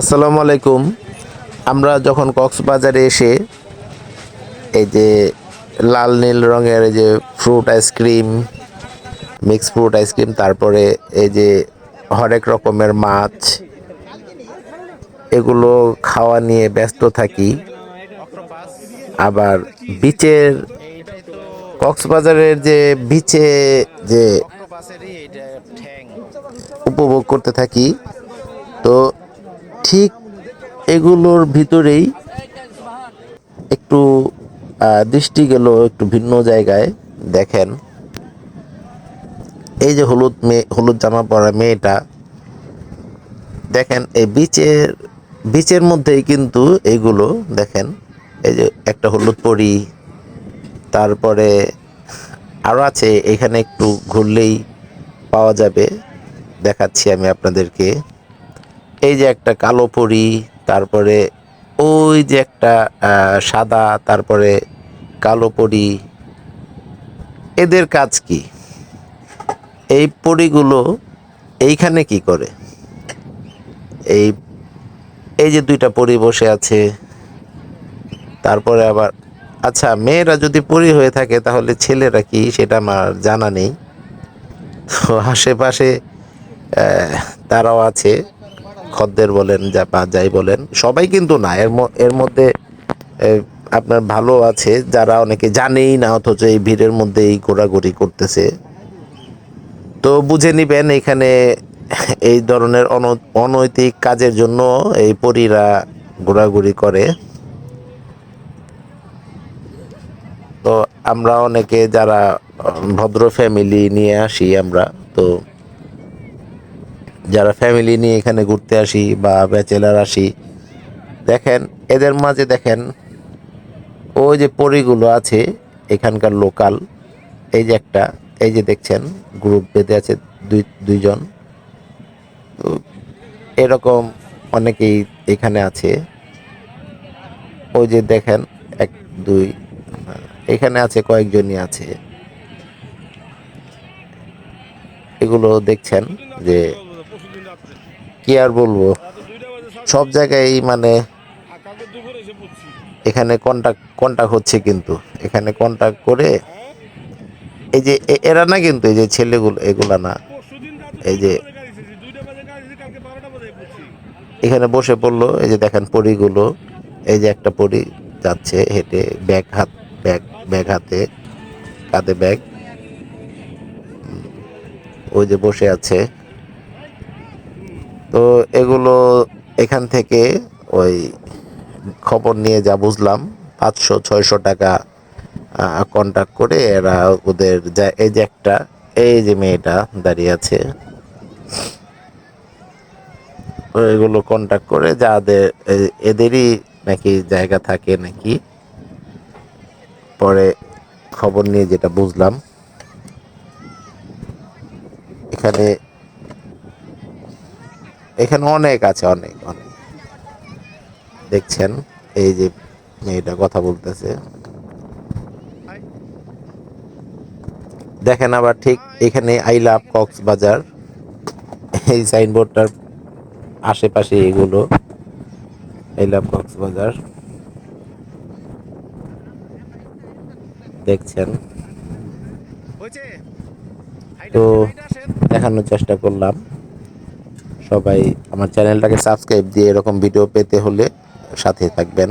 আসসালামু আলাইকুম। আমরা যখন কক্সবাজারে এসে এই যে লাল, নীল রঙের এই যে fruit ice cream mix fruit ice cream তারপরে এই যে হরেক রকমের মাছ, এগুলো খাওয়া নিয়ে ব্যস্ত থাকি। আবার বিচের, কক্সবাজারের যে বিচে যে উপভোগ করতে থাকি, তো ঠিক এগুলোর ভিতরেই একটু দৃষ্টি গেল একটু ভিন্ন জায়গায়, দেখেন। এই যে হলুদ মেয়ে হলুদ জামা পরা মেয়েটা, দেখেন, এই বিচের বিচের মধ্যেই কিন্তু এইগুলো দেখেন, এই যে একটা হলুদ পরি, তারপরে আরও আছে, এখানে একটু ঘুরলেই পাওয়া যাবে, দেখাচ্ছি আমি আপনাদেরকে। এই যে একটা কালো পরি, তারপরে ওই যে একটা সাদা, তারপরে কালো পরি, এদের কাজ কি? এই পরিগুলো এইখানে কি করে? এই এই যে দুইটা পরি বসে আছে, তারপরে আবার আচ্ছা মেয়েরা যদি পরি হয়ে থাকে তাহলে ছেলেরা কি? সেটা আমার জানা নেই। তো আশেপাশে তারাও আছে। খদ্দের বলেন, যা বা যাই বলেন, সবাই কিন্তু না। এর এর মধ্যে আপনার ভালো আছে, যারা অনেকে জানেই না, অথচ এই ভিড়ের মধ্যে এই ঘোরাঘুরি করতেছে। তো বুঝে নিবেন, এখানে এই ধরনের অন- অনৈতিক কাজের জন্য এই পরীরা ঘোরাঘুরি করে। তো আমরা অনেকে যারা, ভদ্র ফ্যামিলি নিয়ে আসি আমরা, তো যারা ফ্যামিলি নিয়ে এখানে ঘুরতে আসি বা ব্যাচেলার আসি, দেখেন, এদের মাঝে দেখেন, ওই যে পরিগুলো আছে, এখানকার লোকাল এই যে একটা, এই যে দেখছেন গ্রুপ বেঁধে আছে দুই, দুইজন। তো এরকম অনেকেই এখানে আছে। ওই যে দেখেন, এক, দুই, এখানে আছে কয়েকজনই আছে। এগুলো দেখছেন যে কি আর বলব? সব জায়গায় মানে এখানে কন্টাক্ট কন্টাক্ট হচ্ছে কিন্তু। এখানে কন্টাক্ট করে এই যে এরা না কিন্তু এই যে ছেলেগুলো, এগুলা না। এই যে এখানে বসে পড়ল, এই যে দেখেন পরিগুলো। এই যে একটা পরি যাচ্ছে হেঁটে, ব্যাগ হাত, ব্যাগ ব্যাগ হাতে, কাঁধে ব্যাগ। ওই যে বসে আছে। তো এগুলো এখান থেকে ওই খবর নিয়ে যা বুঝলাম, পাঁচশো, ছয়শো টাকা কন্ট্যাক্ট করে এরা ওদের যা, এই যে একটা, এই যে মেয়েটা দাঁড়িয়ে আছে। এগুলো কন্ট্যাক্ট করে যাদের এদেরই নাকি জায়গা থাকে নাকি? পরে খবর নিয়ে যেটা বুঝলাম। এখানে এখানে অনেক আছে অনেক অনেক। দেখছেন? এই যে মেয়েটা কথা বলতেছে। দেখেন আবার ঠিক এখানে আই লাভ কক্সবাজার। এই সাইনবোর্ডটার আশেপাশে এগুলো। I love Cox's Bazar. দেখছেন? তো দেখানোর চেষ্টা করলাম। সবাই আমার চ্যানেলটাকে সাবস্ক্রাইব দিয়ে এরকম ভিডিও পেতে হলে সাথে থাকবেন।